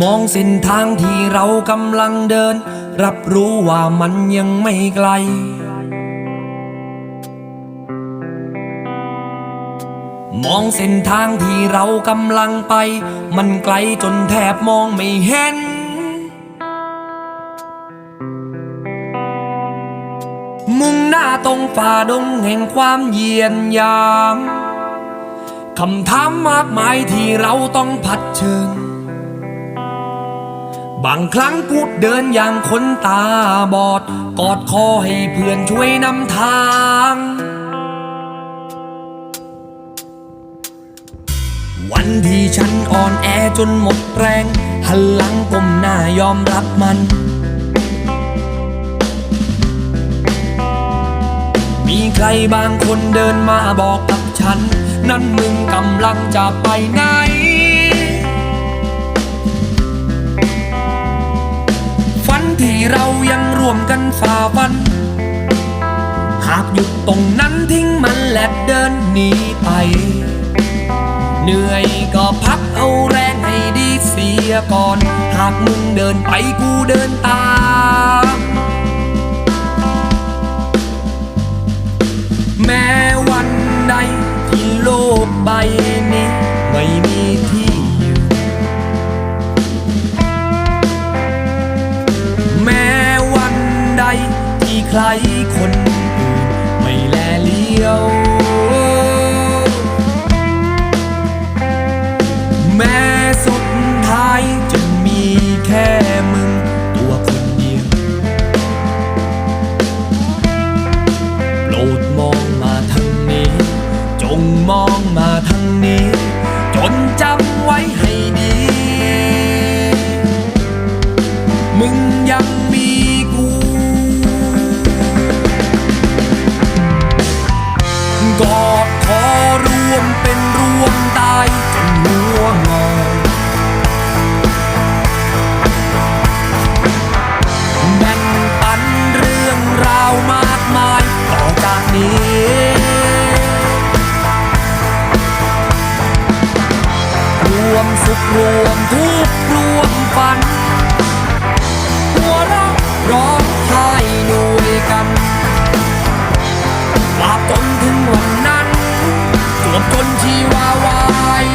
มองเส้นทางที่เรากำลังเดิน รับรู้ว่ามันยังไม่ไกล มองเส้นทางที่เรากำลังไป มันไกลจนแทบมองไม่เห็น มุ่งหน้าตรงฝ่าดงแห่งความเยียนยามคำถามมากมายที่เราต้องผัดเชิญ บางครั้งกูเดินอย่างคนตาบอด กอดคอให้เพื่อนช่วยนำทาง วันที่ฉันอ่อนแอจนหมดแรง หันหลังก้มหน้ายอมรับมัน มีใครบางคนเดินมาบอกกับฉัน นั่นมึงกำลังจะไปไหน วมกันฝ่าฟัน หากหยุดตรงนั้นทิ้งมันและเดินหนีไป เหนื่อยก็พักเอาแรงให้ดีเสียก่อน หากมึงเดินไปกูเดินตามแม้วันใดที่โลกใบนี้ ไม่มีที่ ใครคนอื่นไม่แลเลี้ยว แม้สุดท้ายจะมีแค่มึงตัวคนเดียวโปรดมองมาทางนี้ จงมองมาทางนี้ จนจำไว้ รวมทุกรวมฝัน หัวเราร้องไห้ด้วยกันตราบจนถึงวันนั้นจวมจนชีวาวาย